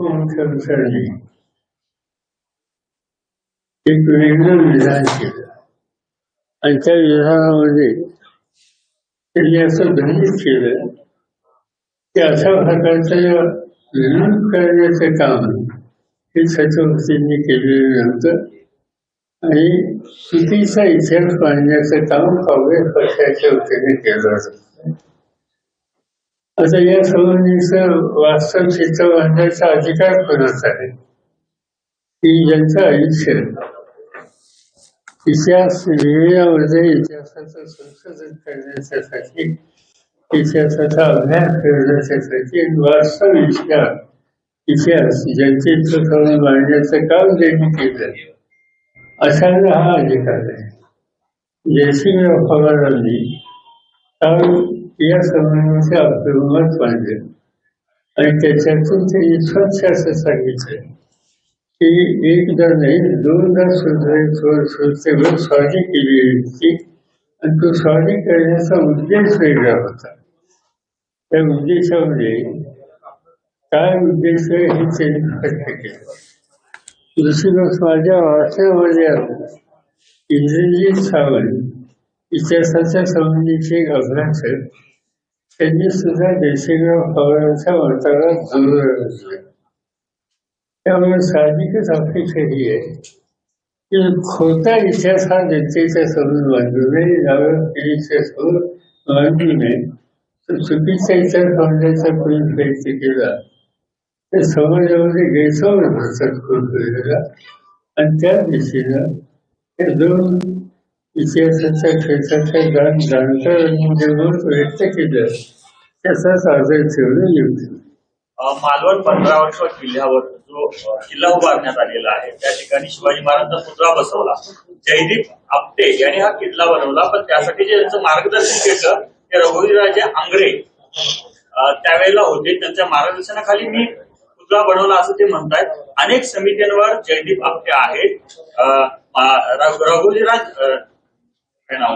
मुख्यमंत्र्यांनी एक वेगळं विधान केलं आणि त्या विधानामध्ये त्यांनी असं केलं की अशा प्रकारचं विरोध करण्याचं काम हे छत्रपतींनी केलेलं आणि चुकीचा इतिहास पाहण्याचं काम काँग्रेस पक्षाच्या वतीने केलं होतं आता या संबंधीचं वास्तव चित्र बांधण्याचा अधिकार करत आहे? की ज्यांचं आयुष्य इतिहास विविधामध्ये इतिहासाचं संशोधन करण्याच्यासाठी इतिहासाचा अभ्यास करण्याच्यासाठी वास्तव विचार इतिहास ज्यांचे चित्र मांडण्याचं काम त्यांनी केलं अशांना हा अधिकार आहे. जयसिंगराव पवारांनी या संबंधाचे आपलं मत आणि त्याच्यातून ते स्वच्छ असं सांगितलं की एकदा नाही दोनदा सुद्धा स्वारी केली होती. आणि तो स्वारी करण्याचा उद्देश वेगळा होता. त्या उद्देशामध्ये काय उद्देश आहे हे त्यांनी स्पष्ट केलं दुसरी गोष्ट माझ्या वाचनामध्ये इंद्रजीत सावंत इतिहासाच्या संबंधीचे एक अभ्यासक त्यांनी सुद्धा देशेगाव पवारांच्या मताला जोर दिला त्यामुळे साहजिकच अपेक्षा ही आहे. की खोटा इतिहास हा जनतेच्या समोर बांधू नये नव्या पिढीच्या समोर बांधू नये तर चुकीचा इतिहास बांधण्याचा कोणी प्रयत्न केला तर समाजामध्ये गैरसमज होतात खूप वेळेला आणि त्या दिशेनं हे दोन इतिहासाच्या क्षेत्राच्या गाण जाणकार व्यक्त केल्या त्याचा आदर ठेवलेली होती मालवण पंधरा वर्ष किल्ल्यावर जो किल्ला उभारण्यात आलेला आहे त्या ठिकाणी शिवाजी महाराजांचा पुतळा बसवला. जयदीप आपटे यांनी हा किल्ला बनवला पण त्यासाठी जे त्यांचं मार्गदर्शन केलं ते रघुवीरराजे आंग्रे त्यावेळेला होते. त्यांच्या मार्गदर्शनाखाली मी पुतळा बनवला असं ते म्हणतात अनेक समित्यांवर जयदीप आपटे आहेत. रघुजीराज मा-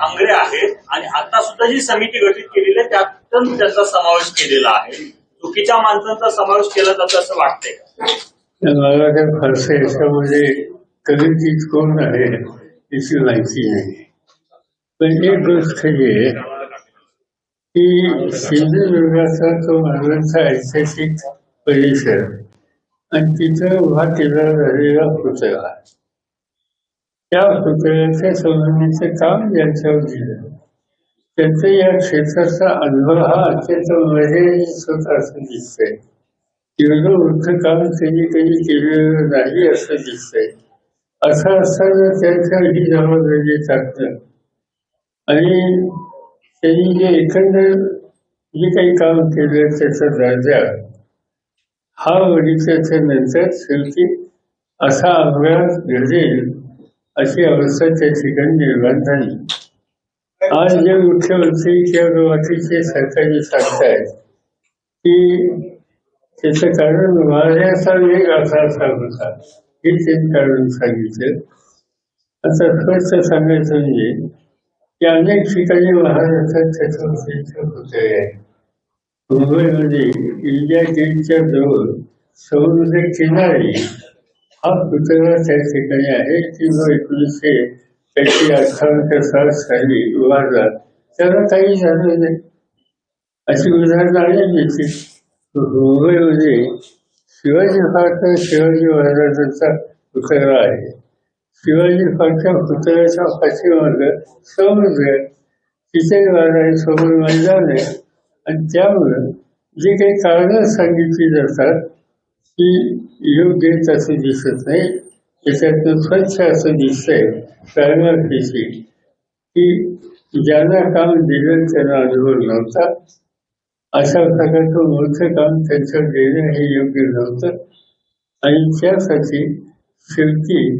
आंग्रे आहेत आणि आता सुद्धा जी समिती गठीत केलेली आहे त्यातून त्यांचा समावेश केलेला आहे. चुकीच्या माणसांचा समावेश केला जातो असं वाटतंय का? मला काय फारसं याच्यामध्ये कदाचित कोण आहे याची माहिती नाही पण एक गोष्ट आहे की सिंधुदुर्गाचा तो मालवणचा ऐतिहासिक परिसर आणि तिथं उभा केला झालेला पुतळा त्या पुतळ्याच्या सोडवण्याचे काम यांच्यावर दिलं त्यांचा या क्षेत्राचा अनुभव हा अत्यंत मर्यादित असं दिसतंय एवढं मोठं काम त्यांनी कधी केलेलं नाही असं दिसतंय असं असताना त्यांच्या ही जबाबदारी टाकलं आणि त्यांनी जे एकंदर जे काही काम केलं त्याचा दर्जा हा बघितल्याच्या नंतर शेवटी असा अभ्यास घडेल अशी अवस्था त्या ठिकाणी निर्माण झाली आज जे मुख्यमंत्री किंवा अतिशय सरकारी सांगतायत की त्याचं कारण महाराष्ट्राचा वेग असा असा होता हे तेच कारण सांगितलं. आता स्पष्ट सांगायचं म्हणजे की अनेक ठिकाणी महाराष्ट्रात छत्रपतींचे होते आहेत मुंबईमध्ये इंडिया गेटच्या जवळ समुद्र किनारी हा पुतळा त्या ठिकाणी आहे की जो एकोणीसशे त्याची अठराशे सात साली उभारला त्याला काही झालं नाही. अशी उदाहरणं आलेली मुंबईमध्ये शिवाजी पार्क शिवाजी महाराजांचा पुतळा आहे. शिवाजी पार्कच्या पुतळ्याच्या मार्ग समुद्र तिथे महाराज समोर मैदान आहे. आणि त्यामुळं जी काही कारणं सांगितली जातात की योग्य तसं दिसत नाही. त्याच्यातून स्वच्छ असं दिसतंय प्रायमर्फीशी की ज्यांना काम दिलं त्यांना अनुभव नव्हता. अशा प्रकारचं मोठं काम त्यांच्यावर देणं हे योग्य नव्हतं. आणि त्यासाठी शेवटी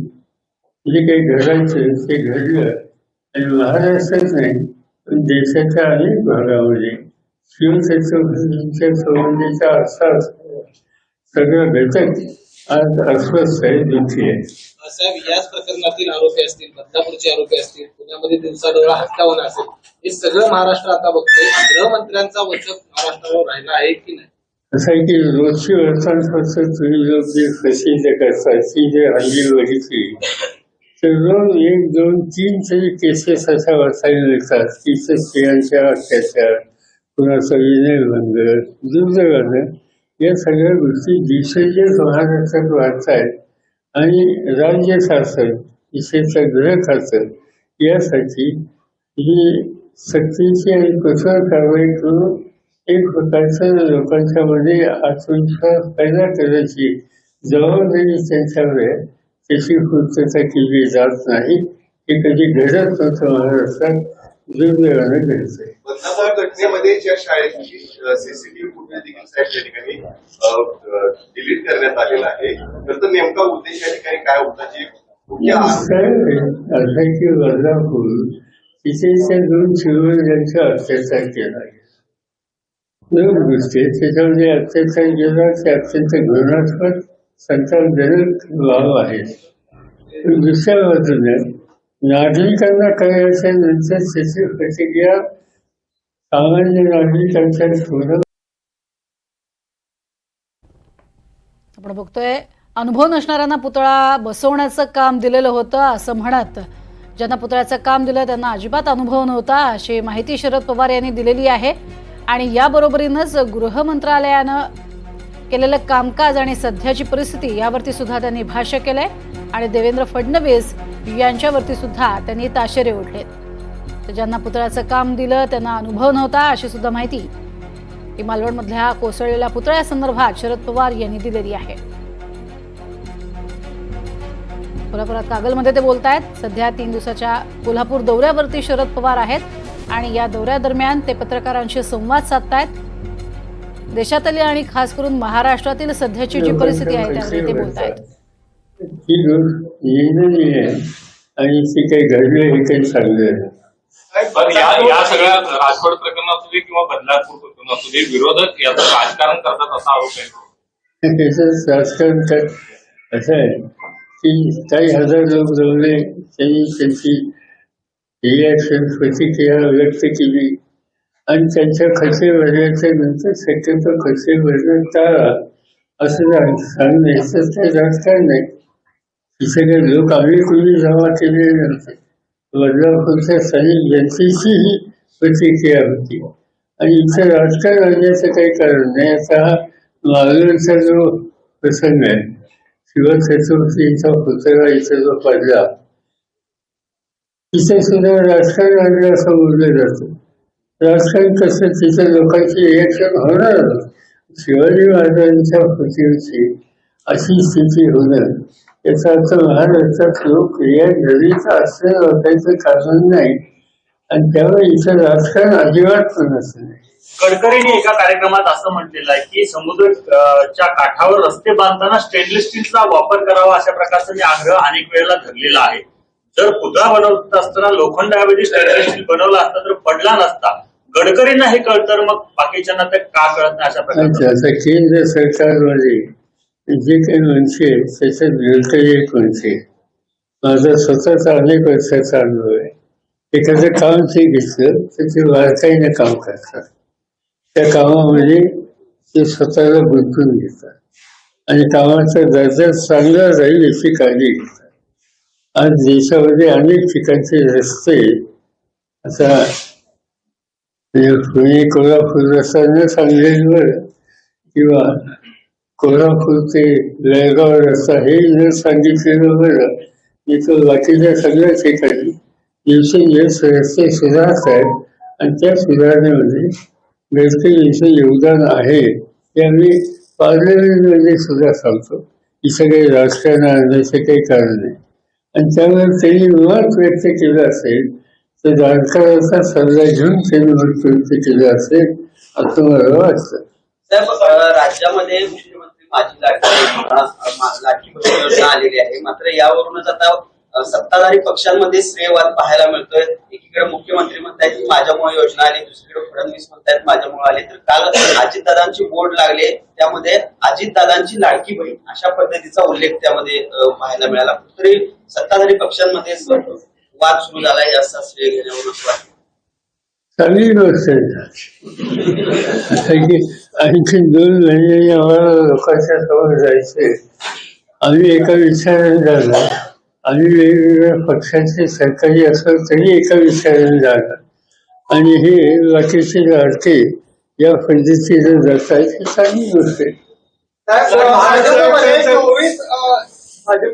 जे काही घडायचं ते घडलं. आणि महाराष्ट्रात नाही पण देशाच्या अनेक भागामध्ये शिवछत्रपतींच्या संबंधीचा असा सगळं घटक आज अस्वस्थ आहे दुःखी आहे साहेब याच प्रकरणातील आरोपी असतील बदलापूरचे आरोपी असतील पुण्यामध्ये दिवसाडोळा हत्यावणं असेल हे सगळं महाराष्ट्र आता बघतोय. गृहमंत्र्यांचा वचक महाराष्ट्रावर राहिला आहे की नाही? असं आहे की रोजची वर्तमानपत्र तुम्ही लोक जे फसिले करतात ती जे हल्ली बघितली. तर रोज एक दोन तीन तरी केसेस अशा वाचायला मिळतात तिथे स्त्रियांच्या अत्याचार कुणाचा विनयभंग दुर्दैवानं या सगळ्या गोष्टी दिशेचे महाराष्ट्रात वाढत आहेत. आणि राज्य शासन विशेषतः गृह शासन यासाठी ही सक्तीची आणि कठोर कारवाई करून एक प्रकारचं लोकांच्या मध्ये आत्मविश्वास पैदा करायची जबाबदारी त्यांच्यावर आहे. त्याची पूर्तता केली जात नाही. हे कधी घडत नव्हतं महाराष्ट्रात. दुर्दैवानं घडतंय बदनापूर घटनेमध्ये ज्या शाळेची सीसीटीव्ही फुटेज देखील साहेब त्या ठिकाणी डिलीट करण्यात आलेला आहे. तर तो नेमका उद्देश या ठिकाणी काय होता? जी असं की बदलापूर तिथे दोन शिवरायांचा अत्याचार केला दोन गोष्टी. त्याच्यामध्ये अत्याचार केला ते अत्यंत घृणास्पद संतापजनक बाब आहे. दुसऱ्या बाजूने नागरिकांना कळल्याच्यानंतर त्याची प्रतिक्रिया सामान्य नागरिकांच्या शोधन आपण बघतोय अनुभव नसणाऱ्यांना पुतळा बसवण्याचं काम दिलेलं होतं असं म्हणत. ज्यांना पुतळ्याचं काम दिलं त्यांना अजिबात अनुभव नव्हता अशी माहिती शरद पवार यांनी दिलेली आहे. आणि याबरोबरीनंच गृह मंत्रालयानं केलेलं कामकाज आणि सध्याची परिस्थिती यावरती सुद्धा त्यांनी भाष्य केलंय. आणि देवेंद्र फडणवीस यांच्यावरती सुद्धा त्यांनी ताशेरे ओढलेत तर ज्यांना पुतळ्याचं काम दिलं त्यांना अनुभव नव्हता अशी सुद्धा माहिती ही मालवणमधल्या कोसळलेल्या पुतळ्यासंदर्भात शरद पवार यांनी दिलेली आहे. कोल्हापुरात कागलमध्ये ते बोलत आहेत सध्या तीन दिवसाच्या कोल्हापूर दौऱ्यावरती शरद पवार आहेत आणि या दौऱ्यादरम्यान ते पत्रकारांशी संवाद साधतायत. देशातली आणि खास करून महाराष्ट्रातील सध्याची जी परिस्थिती आहे त्यावर ते बोलत आहेत ही गोष्ट येणं आहे आणि ती काही घडलं हे काही चांगलं नाही पण या या सगळ्या राजकोट प्रकरण असू दे किंवा बदलापूर प्रकरण असू दे विरोधक याचं राजकारण करतात असा आरोप आहे त्याचं राजकारण तर असं आहे की काही हजार लोक जमले त्यांनी त्यांची रिॲक्शन प्रतिक्रिया व्यक्त केली आणि त्यांच्या खर्चे भरल्याच्या नंतर शक्यतो खर्चे भरणं टाळा असं जा- सांगणं याचं ते राजकारण नाही तिथे काही लोक आम्ही कुणी जमा केले नव्हते बदलापूरच्या स्थानिक जनतेची ही प्रतिक्रिया होती आणि इथं राजकारण आणण्याचं काही कारण नाही आता हा जो प्रसंग आहे शिवछत्रपतींचा पुतळा इथं जो पडला तिथे सुद्धा राजकारण आणलं असं बोललं जातं राजकारण कसं तिथे लोकांची रिएक्शन होणार शिवाजी महाराजांच्या पृथ्वीची अशी स्थिती होणं याचा अर्थ महाराष्ट्रात लोक या घरीच असं वाटायचं कारण नाही. आणि त्यामुळे इथं राजकारण अजिबात पण असं नाही गडकरींनी एका कार्यक्रमात असं म्हटलेलं आहे की समुद्र अं, च्या काठावर रस्ते बांधताना स्टेनलेस स्टीलचा वापर करावा अशा प्रकारचा मी आग्रह अनेक वेळेला धरलेला आहे. जर पुतळा बनवत असताना लोखंडाऐवजी स्टेनलेस स्टील बनवला असता तर पडला नसता. गडकरींना हे कळतं तर मग बाकीच्यांना ते का कळत नाही अशा प्रकारचं? आता केंद्र सरकारमध्ये जे काही मनसे त्याच्यात मिळतं एक मनसे माझा स्वतःचा अनेक वर्षाचा अनुभव आहे एखादं काम जे घेतलं तर ते बारकाईनं काम करतात त्या कामामध्ये ते स्वतःला गुंतून घेतात आणि कामाचा दर्जा चांगला राहील याची काळजी घेतात आज देशामध्ये अनेक ठिकाणचे रस्ते आता म्हणजे पुणे कोल्हापूर रस्ता न बरं किंवा कोल्हापूर ते जळगाव रस्ता हे जर सांगितलेलं बरं इथं बाकीच्या सगळ्या ठिकाणी दिवसेंदिवस रस्ते सुधारत आहेत आणि त्या सुधारणेमध्ये गडकरींचं योगदान आहे हे आम्ही पार्लमेंटमध्ये सुद्धा सांगतो. इथं काही राजकारण आणण्याचं काही कारण नाही. आणि त्यावर त्यांनी मत व्यक्त केलं असेल तर जाणकाराचा सल्ला घेऊन त्यांनी मत व्यक्त केलं असेल असं मला वाटतं. राज्यामध्ये माझी लाठी योजना, आलेली आहे. मात्र यावरूनच आता सत्ताधारी पक्षांमध्ये श्रेयवाद पाहायला मिळतोय. एकीकडे मुख्यमंत्री म्हणतायत की माझ्यामुळे योजना आली दुसरीकडे फडणवीस म्हणतायत माझ्यामुळे आले. तर काल अजितदादांची बोर्ड लागले त्यामध्ये अजितदादांची लाडकी बहीण अशा पद्धतीचा उल्लेख त्यामध्ये पाहायला मिळाला. तरी सत्ताधारी पक्षांमध्ये वाद सुरू झालाय जास्त श्रेय घेण्यावरून असं वाटतं. चांगली गोष्ट आहे की आणखी दोन महिने आम्हाला लोकांच्या समोर जायचे आम्ही एका विचाराने जाणार आम्ही वेगवेगळ्या पक्षाचे सरकारी असलो तरी एका विचाराने जाणार आणि हे बाकीचे लाडके या पद्धतीने जात आहेत ही चांगली गोष्ट आहे भाजपमध्ये चोवीस जे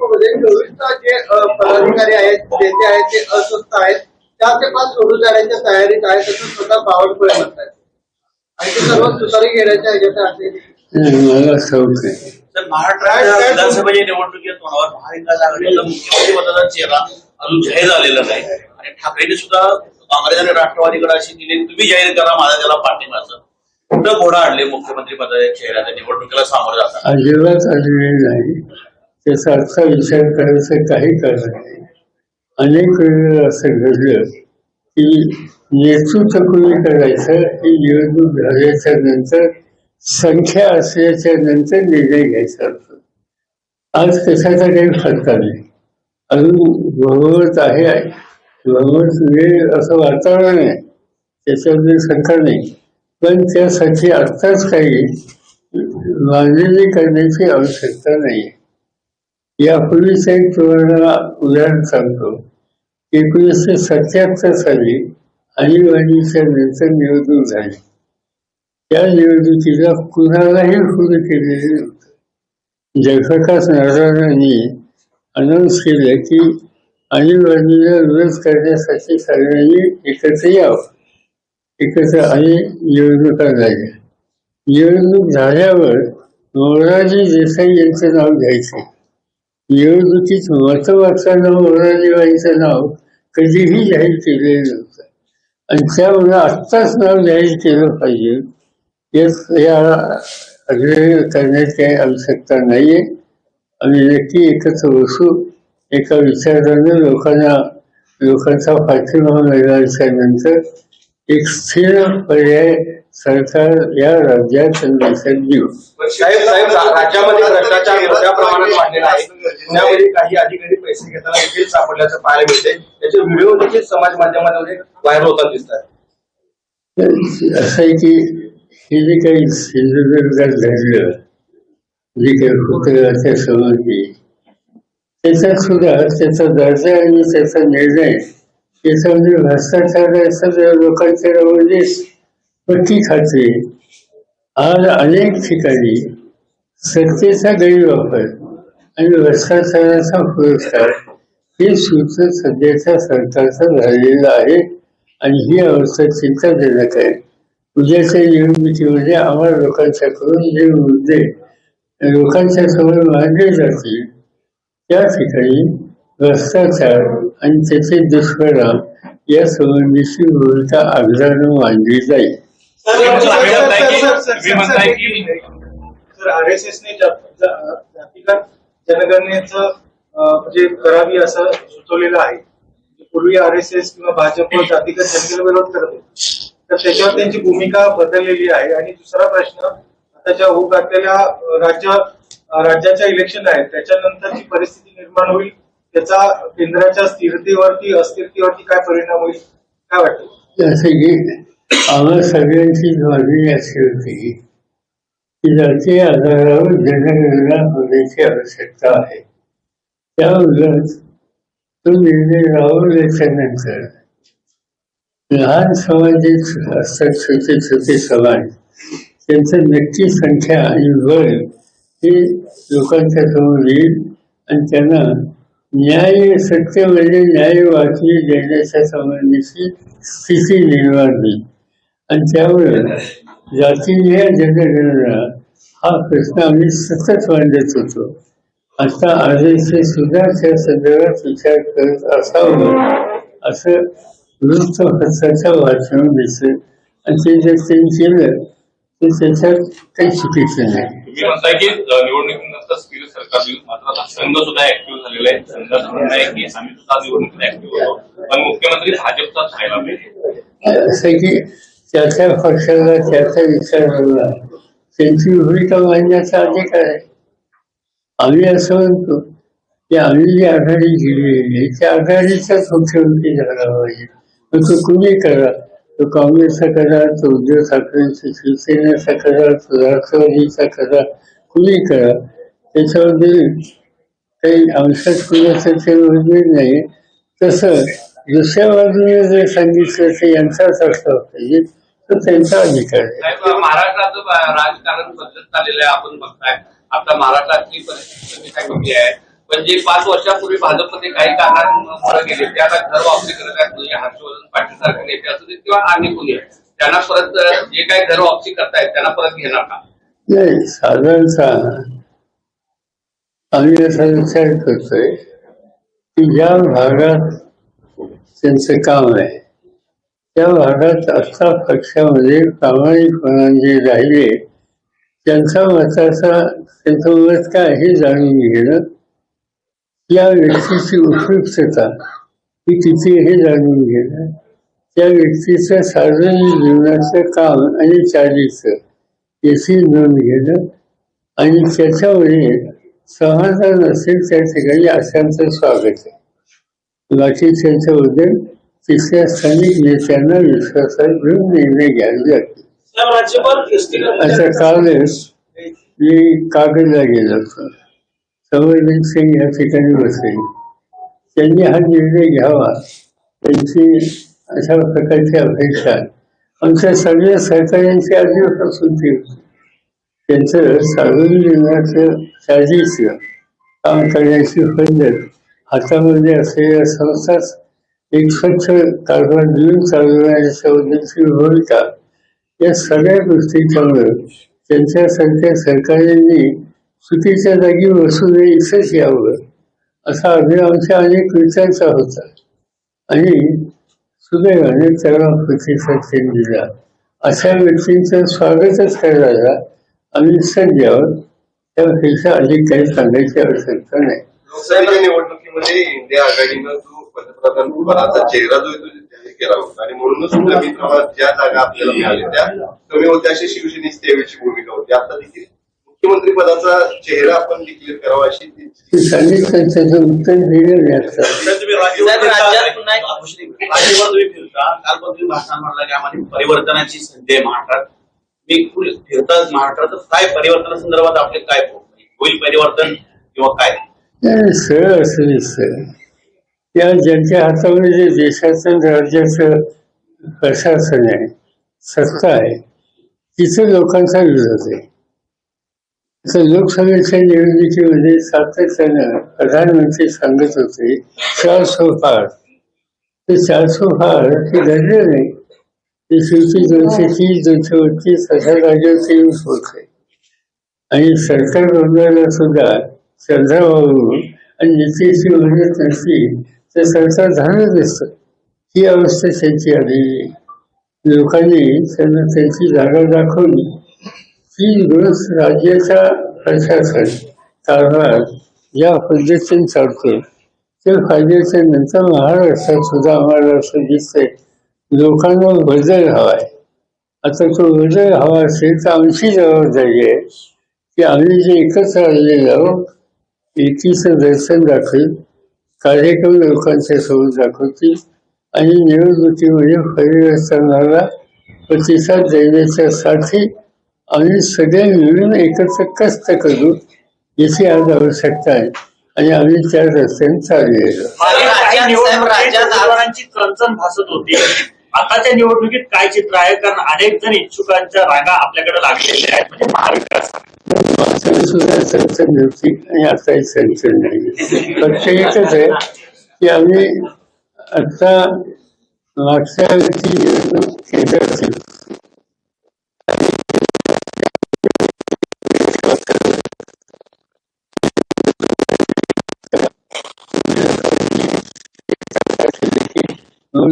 पदाधिकारी आहेत नेते आहेत ते अस्वस्थ आहेत चार ते पाच सोडून जाण्याच्या तयारीत आहेत असं स्वतः बावनकुळे म्हणतात आणि ते सर्व सुतारी घेण्याच्या ह्याच्यात असेल नाही, मला ठाऊक आहे तर महाराष्ट्राच्या विधानसभेच्या निवडणुकीच्या तोंडावर महाविकास आघाडीचा मुख्यमंत्री पदाचा चेहरा अजून जाहीर झालेला नाही. आणि ठाकरेंनी सुद्धा काँग्रेस आणि राष्ट्रवादीकडे अशी दिली तुम्ही जाहीर करा माझा त्याला पाठिंबाचं. कुठं घोडा आणले मुख्यमंत्री पदाच्या चेहऱ्याच्या निवडणुकीला सामोरं जातात अजिबात आलेली नाही. त्याचा आजचा विचार करायचं काही कारण नाही. अनेक वेळेला असं घडलं की नेतृत्व कोणी करायचं की निवडणूक झाल्याच्यानंतर संख्या असल्याच्या नंतर निर्णय घ्यायचा असतो. आज कशाचा काही फरक नाही अजून भगवत आहे भगवत वेळ असं वातावरण आहे. त्याच्यामध्ये शंका नाही. पण त्यासाठी आत्ताच काही मांडणी करण्याची आवश्यकता नाही. आहे यापूर्वीच एक तुम्हाला उदाहरण सांगतो. एकोणीसशे सत्याहत्तर साली आणीबाणीच्या नंतर निवडणूक झाली. त्या निवडणुकीला कुणालाही सुरू केलेले नव्हतं. जयप्रकाश नारायणांनी अनाऊन्स केलं की आणीबाणीला विरोध करण्यासाठी सगळ्यांनी एकत्र यावं. एकत्र आणि निवडणुका झाल्या. निवडणूक झाल्यावर मोरारजी देसाई यांचं नाव घ्यायचे. निवडणुकीत मतं वाचताना नाव कधीही जाहीर केलेलं नव्हतं. आणि त्यामुळे आत्ताच नाव जाहीर केलं पाहिजे. यात या करण्याची काही आवश्यकता नाहीये. आम्ही नक्की एकत्र बसू एका विचारानं लोकांना लोकांचा पाठिंबा मिळाल्याच्या नंतर एक स्थिर पर्याय सरकार या राज्यात देशात देऊ साहेब साहेब राज्यामध्ये भ्रष्टाचार मोठ्या प्रमाणात वाढलेला आहे. त्यामध्ये काही अधिकारी पैसे घेताना देखील सापडल्याचं पाहायला मिळते त्याचे व्हिडिओ देखील समाज माध्यमांमध्ये व्हायरल होताना दिसतात. असं आहे की हे जे काही सिंधुदुर्गात घडलं जे काही होतं त्या संबंधी त्याच्यात सुद्धा त्याचा दर्जा आणि त्याचा निर्णय याच्यामध्ये भ्रष्टाचार असं लोकांच्या म्हणजे पट्टी खाते आज अनेक ठिकाणी सत्तेचा गैरवापर आणि भ्रष्टाचाराचा पुरस्कार हे सूत्र सध्याच्या सरकारचं झालेलं आहे आणि ही अवस्था चिंताजनक आहे. उद्याच्या निर्मितीमध्ये आम्हाला लोकांच्याकडून जे मुद्दे लोकांच्या समोर मांडले जातील त्या ठिकाणी भ्रष्टाचार आणि त्याचे दुष्परिणाम या संबंधीची भूमिका आग्रहानं मांडली जाईल. आर एस एसने जातीगत जनगणनेचं म्हणजे करावी असं सुचवलेलं आहे. पूर्वी आर एस एस किंवा भाजप जातीगत जनतेला विरोध करत होते. तर त्याच्यावर त्यांची भूमिका बदललेली आहे. आणि दुसरा प्रश्न आता ज्या होऊ घातलेल्या अं, राज्य राज्याच्या इलेक्शन आहेत त्याच्यानंतरची परिस्थिती निर्माण होईल त्याचा केंद्राच्या स्थिरतेवरती अस्थिरतेवरती काय परिणाम होईल? काय वाटतं? जसे की सगळ्यांची मागणी अशी होती की जाती आधारावर जनगणना होण्याची आवश्यकता आहे. त्या उलट तो निर्णय राबवल्याच्या लहान समाजात असतात छोटे छोटे समाज. त्यांचं नक्की संख्या आणि वय हे लोकांच्या समोर येईल आणि त्यांना न्याय सत्य म्हणजे न्याय वाचवी देण्याच्या संबंधीची स्थिती निर्माण होईल. आणि त्यामुळे जातीय जनगणना हा प्रश्न आम्ही सतत मांडत होतो. आता आर सुद्धा त्या संदर्भात विचार करत असावं असं वृत्तपत्राच्या वाचन दिसत आणि ते जर त्यांनी केलं तर त्याच्यात काही चुकीचं नाही. तुम्ही म्हणताय की निवडणुकीनंतर स्थिर सरकार येईल मात्र आता संघ सुद्धा ऍक्टिव्ह झालेला आहे. संघाचं म्हणणं आहे की आम्ही सुद्धा निवडणुकीत ऍक्टिव्ह होतो. पण मुख्यमंत्री भाजपचाच व्हायला पाहिजे. असं की त्या पक्षाला त्याचा विचार विचाराला त्यांची भूमिका मांडण्याचा अधिकार आहे. आम्ही असं म्हणतो की आम्ही जी आघाडी दिली आहे त्या आघाडीचाच मुख्यमंत्री झाला पाहिजे. मग तो कुणी करा तो काँग्रेसचा करा तो उद्धव ठाकरेंचा शिवसेनेचा करा तो राष्ट्रवादीचा करा कुणी करा त्याच्यामध्ये काही अंशात कुणाचं ते उद्योग नाही. तसं दुसऱ्या बाजूने जर सांगितलं ते यांचाच अर्थ पाहिजे तर त्यांचा अधिकार आहे. महाराष्ट्राचं राजकारण बदलत चाललेलं आहे आपण बघताय. आता महाराष्ट्रातली परिस्थिती काय कमी आहे. पण जे पाच वर्षापूर्वी भाजपमध्ये काही कारणांमुळे गेले ते आता घर वापसी करत आहेत म्हणजे हर्षवर्धन पाटील सारखे नेते असू देत किंवा आणि कोणी त्यांना परत जे काही घर वापसी करतायत त्यांना परत घेणार का? नाही साधारणतः आम्ही असा विचार करतोय की ज्या भागात त्यांचं काम आहे त्या भागात आता पक्षामध्ये प्रामाणिकपणाने राहिले त्यांचा मताचा त्यांचं मत काय हे जाणून घेणं या व्यक्तीची उपयुक्तता ही किती हे जाणून घेणं त्या व्यक्तीचं सार्वजनिक जीवनाचं काम आणि चालीचं याची नोंद घेणं आणि त्याच्यामुळे समाधान असेल त्या ठिकाणी अशांचं स्वागत आहे. बाकी त्यांच्याबद्दल तिथल्या स्थानिक नेत्यांना विश्वासात घेऊन निर्णय घ्यावे लागतील आता कालच मी कागदला गेलो होतो. संवेदन सिंग या ठिकाणी बसले. त्यांनी हा निर्णय घ्यावा. त्यांची अशा प्रकारची अपेक्षा आमच्या सगळ्या सहकार्यांची आधीपासून ती त्यांचं सार्वजनिक जीवनाचं चार्जेस काम करण्याची पद्धत हातामध्ये असलेल्या संस्थाच एक स्वच्छ कारभार देऊन चालवण्याच्या उद्देशी भूमिका या सगळ्या गोष्टींच्यामुळे त्यांच्यासारख्या सरकारांनी चुकीच्या जागी बसू नये इथंच यावं असा अभिनय आमच्या अनेक विचारचा होता. आणि सुदैवाने त्याला प्रतिसाद त्यांनी दिला अशा व्यक्तींचं स्वागतच करायला आम्ही सज्ज आहोत त्यापेक्षा अधिक काही सांगायची आवश्यकता नाही. लोकसभेच्या निवडणुकीमध्ये इंडिया आघाडीनं जो पंतप्रधान पदाचा चेहरा जो आहे तो जाहीर केला होता. आणि म्हणूनच कमी प्रमाणात ज्या जागा आपल्याला मिळाल्या त्या कमी होत्या अशी शिवसेनेची त्यावेळीची भूमिका होती. आता देखील मुख्यमंत्री पदाचा चेहरा आपण डिक्लेअर करावा अशी तुम्ही राज्यभर तुम्ही फिरता. काल पण तुम्ही भाषण म्हणला की आम्हाला परिवर्तनाची संधी आहे महाराष्ट्रात. मी फुल फिरतात महाराष्ट्रात काय परिवर्तनासंदर्भात आपले काय होईल परिवर्तन किंवा काय? सरळ असं दिसतं त्या ज्यांच्या हातामध्ये जे देशाचं राज्याचं प्रशासन आहे सत्ता आहे तिथं लोकांचा विरोध आहे. तर लोकसभेच्या निवडणुकीमध्ये सातत्यानं प्रधानमंत्री सांगत होते चार सोफार ते चार सोफार हे धरले नाही. ते शेवटी दोनशे तीस दोनशे बत्तीस अशा जागेवर ते यूज आणि सरकार बनवायला सुद्धा चंद्राबाबू आणि नितीशची मदत नसली तर सरकार झालं नसतं. ही अवस्था त्यांची आलेली लोकांनी त्यांना त्यांची जागा दाखवली. तीन दिवस राज्याचा प्रशासन कारभार ज्या पद्धतीने चालतो ते फायद्याच्या नंतर महाराष्ट्रात सुद्धा आम्हाला असं दिसतंय. लोकांना बदल हवाय आता तो बदल हवा असेल तर आमची जबाबदारी आहे. की आम्ही जे एकत्र आलेलो आहोत एकीचं दर्शन दाखवेल कार्यक्रम लोकांच्या समोर दाखवतील आणि निवडणुकीमध्ये परिवर्तनाला प्रतिसाद देण्याच्यासाठी आम्ही सगळे मिळून एकत्र कष्ट करू याची आज आवश्यकता आहे. आणि आम्ही त्या रस्त्याने निवडणुकीत राज्यात- उमेदवारांची चणचण भासत होती. आताच्या निवडणुकीत काय चित्र आहे? कारण अनेक जण इच्छुकांच्या रांगा आपल्याकडे लागलेल्या आहेत. म्हणजे सुद्धा चर्चा नव्हती आणि आताही चर्चा नाही. फक्त एकच आहे की आम्ही आता मागच्या वेळी केंद्राची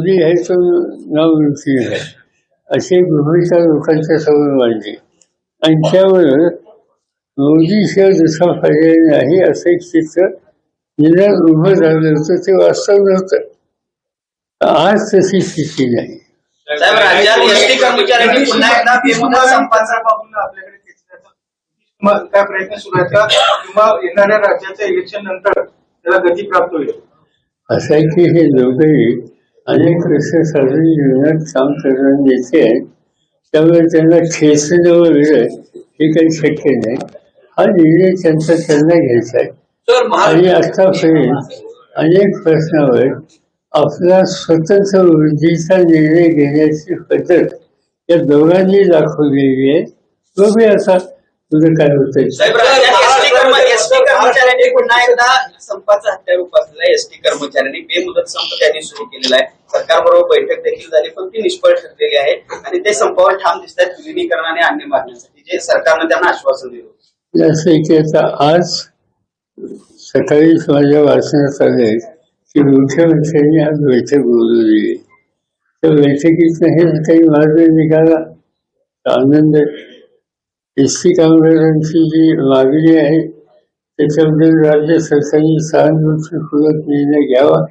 मोदी आहे तो नाव उंची आहे. अशी भूमिका लोकांच्या समोर मांडली आणि त्यामुळं मोदीशिवाय दुसरा पर्याय नाही असं एक चित्र निदान उभं झालं होतं ते वास्तव नव्हतं. आज तशी स्थिती नाही. काय प्रयत्न सुरू आहेत का? किंवा येणाऱ्या राज्याच्या इलेक्शन नंतर त्याला गती प्राप्त होईल? असं आहे की हे दोघेही अनेक वर्ष सार्वजनिक जीवनात काम करणारे नेते आहेत त्यामुळे त्यांना खेचणं वगैरे हे काही शक्य नाही. हा निर्णय त्यांचा त्यांना घ्यायचा आहे. आणि आतापर्यंत अनेक प्रश्नावर आपला स्वतंत्र वृद्धीचा निर्णय घेण्याची पद्धत या दोघांनी दाखवलेली आहे. बघूया आता तुझं काय होतंय. एसटी कर्म एसटी कर्मचाऱ्यांनी पुन्हा एकदा संपाचा हत्यार उपासलेला एसटी कर्मचाऱ्यांनी बेमुदत संप त्यांनी सुरू केलेला आहे. सरकारबरोबर बैठक देखील झाली पण ती निष्फळ ठरलेली आहे आणि ते संपावर ठाम दिसत आहेत विलिनीकरण आणि अन्य मागण्यांसाठी जे सरकारनं त्यांना आश्वासन दिलं आज सकाळीच माझ्या वाचनात आले की मुख्यमंत्र्यांनी आज बैठक बोलवली. आहे त्या बैठकीत हे काही मार्ग निघाला तर आनंद एस टी कामगारांची जी मागणी आहे त्याच्याबद्दल राज्य सरकारने सहानुभूतीपूर्वक निर्णय घ्यावा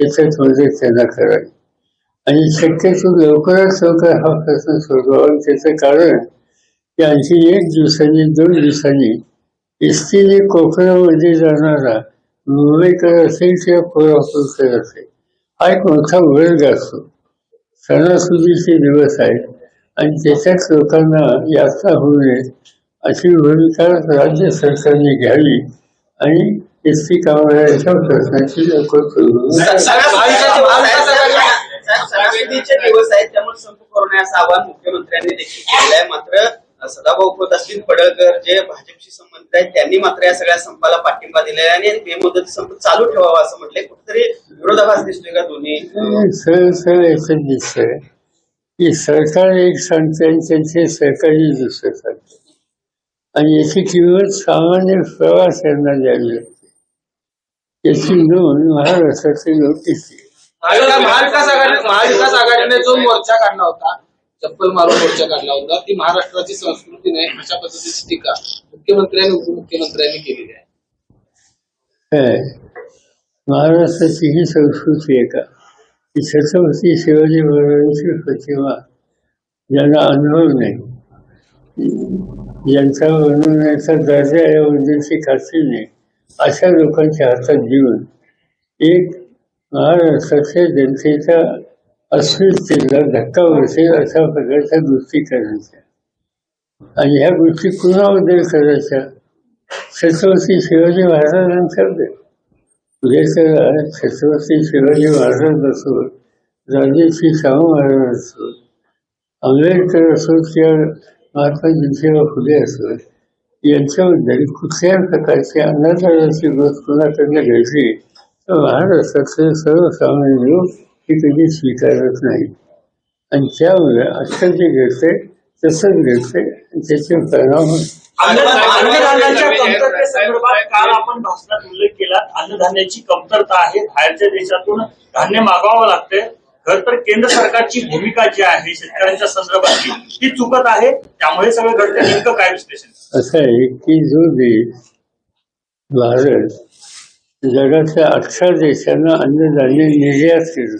त्याच्यात मदत म्हणजे त्यांना करावी. आणि शक्यतो लवकरात लवकर हा प्रश्न सोडवावा. त्याचं कारण की आणखी एक दिवसांनी दोन दिवसांनी एस टीने कोकणामध्ये जाणारा मुंबईकर असेल किंवा कोल्हापूरकर असेल हा एक मोठा वर्ग असतो. सणासुदीचे दिवस आहेत आणि त्याच्यात लोकांना यात्रा होऊ नये अशी भूमिका राज्य सरकारने घ्यावी आणि एस टी कामगारांच्या प्रश्नाची दिवस आहेत त्यामुळे संप करू नये असं आवाहन मुख्यमंत्र्यांनी देखील आहे. मात्र सदाभाऊ खोत असतील पडळकर जे भाजपशी संबंधित आहेत त्यांनी मात्र या सगळ्या संपाला पाठिंबा आहे आणि बेमुदत संप चालू ठेवावा असं म्हटलंय. कुठेतरी विरोधाभास दिसतोय का दोन्ही? सरळ सरळ याच्यात दिसतंय. की सरकार एक सांगते आणि त्यांचे सहकारी दुसरं सांगते. आणि याची किंमत सामान्य प्रवाशांना द्यावी लागते याची नोंद महाराष्ट्राचे घेतली महाविकास आघाडी महाविकास आघाडीने जो मोर्चा काढला होता चप्पल मारून मोर्चा काढला होता ती महाराष्ट्राची संस्कृती नाही अशा पद्धतीची टीका मुख्यमंत्र्यांनी उपमुख्यमंत्र्यांनी केलेली आहे. महाराष्ट्राची ही संस्कृती आहे का? की छत्रपती शिवाजी महाराजांची प्रतिमा ज्यांना अनुभव नाही. ज्यांचा बनवण्याचा दर्जा या वंदनची खात्री नाही अशा लोकांच्या हातात देऊन एक महाराष्ट्राच्या जनतेच्या अस्मितेला धक्का बसेल अशा प्रकारच्या गोष्टी करायच्या. आणि ह्या गोष्टी कुणाबद्दल करायच्या? छत्रपती शिवाजी महाराजांच्याबद्दल तर छत्रपती शिवाजी महाराज असो राजेश्री शाहू महाराज असो आंबेडकर असो किंवा महात्मा फुले असो यांच्याबद्दल कुठल्याही प्रकारची अनाचाराची गोष्ट कोणाकडनं घडली तर महाराष्ट्रातले सर्वसामान्य लोक हे कधी स्वीकारत नाही आणि त्यामुळे आजकाल जे घडते तसंच घडते आणि त्याचे परिणाम अन्नधान्याच्या कमतरतेसंदर्भात काल आपण भाषणात उल्लेख केला अन्नधान्याची कमतरता आहे बाहेरच्या देशातून धान्य मागवावं लागतंय. खर तर केंद्र सरकारची भूमिका जी आहे शेतकऱ्यांच्या संदर्भातली ती चुकत आहे. त्यामुळे सगळं घडतं नेमकं काय विश्लेषण असं आहे की जो देश भारत जगातल्या अठरा देशांना अन्नधान्य निर्यात केलं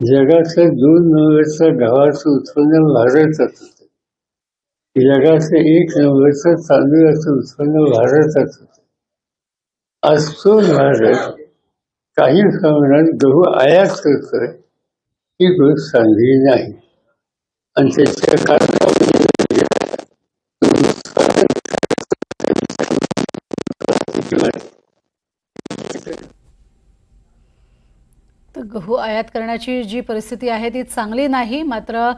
जगातलं दोन नंबरचं गव्हाचं उत्पन्न भारतात होतं. जगातलं एक नंबरचं तांदूळाचं उत्पन्न भारतात होतं. आज तो भारत काही प्रमाणात गहू आयात करतोय ही गोष्ट चांगली नाही. आणि त्याच्या कारणामध्ये तर गहू आयात करण्याची जी परिस्थिती आहे ती चांगली नाही. मात्र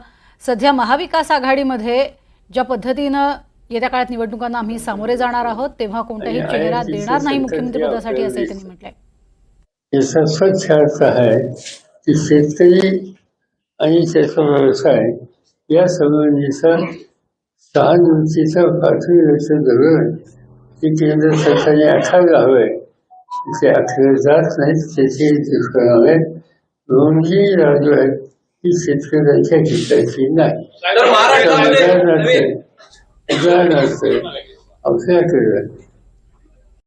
सध्या महाविकास आघाडीमध्ये ज्या पद्धतीनं येत्या काळात निवडणुकांना आम्ही सामोरे जाणार आहोत तेव्हा कोणताही चेहरा देणार नाही जे असंही आपल्याला त्यांनी म्हटलंय. याचा स्वच्छ अर्थ आहे की शेतकरी आणि त्याचा व्यवसाय या संबंधीचा सहानुभूतीचं पातळीवरचं धोरण हे। केंद्र सरकारने आखायला हवंय ते आखलं जात नाहीत त्याचे दुष्परिणाम आहेत नोंदणी राजू आहेत ही शेतकऱ्यांच्या हिताची नाही। उदाहरणार्थ औषध केलं